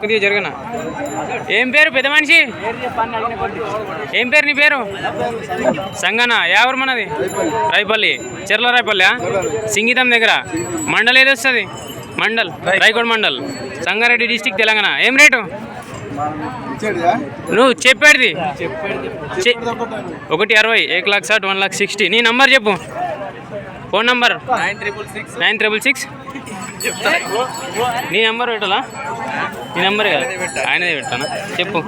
కొద్దిగా జరగనా? ఏం పేరు పెద్ద మనిషి? ఏం పేరు నీ పేరు? సంగన ఎవరు మనది రైపల్లి చెర్ల రైపల్లి సింగీతం దగ్గర. మండల్ ఏది వస్తుంది? మండల్ రాయకోడ్ మండల్. సంగారెడ్డి డిస్టిక్ తెలంగాణ. ఏం రేటు? నువ్వు చెప్పేది చె- ఒకటి అరవై ఏక్ లాక్ సాట్ వన్ లాక్ సిక్స్టీ. నీ నంబర్ చెప్పు. Phone number? Nine triple six. Nine triple six? నీ నెంబర్ పెట్టాలా? నీ నెంబర్ కదా? ఆయనదే పెట్టానా? చెప్పు.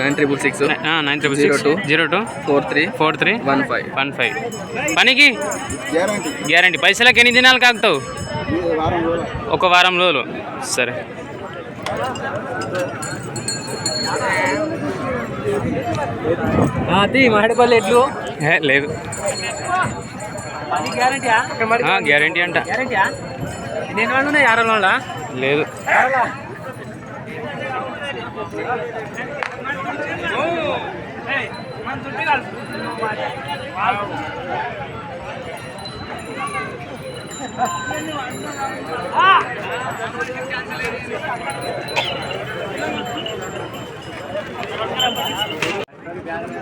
Nine triple six. Nine triple Zero six two. Zero two. Four three. Four three. One five. One five. పనికి? గ్యారంటీ. పైసలకి ఎన్ని దినాలు కాకుతావు ఒక వారం రోజులు. సరే. అది మామిడిపల్లి ఎట్లు? ఏ, లేదు. గ్యారంటీ అంట. ఎన్ని వాళ్ళు ఉన్నాయి? ఆరు వాళ్ళ లేదు.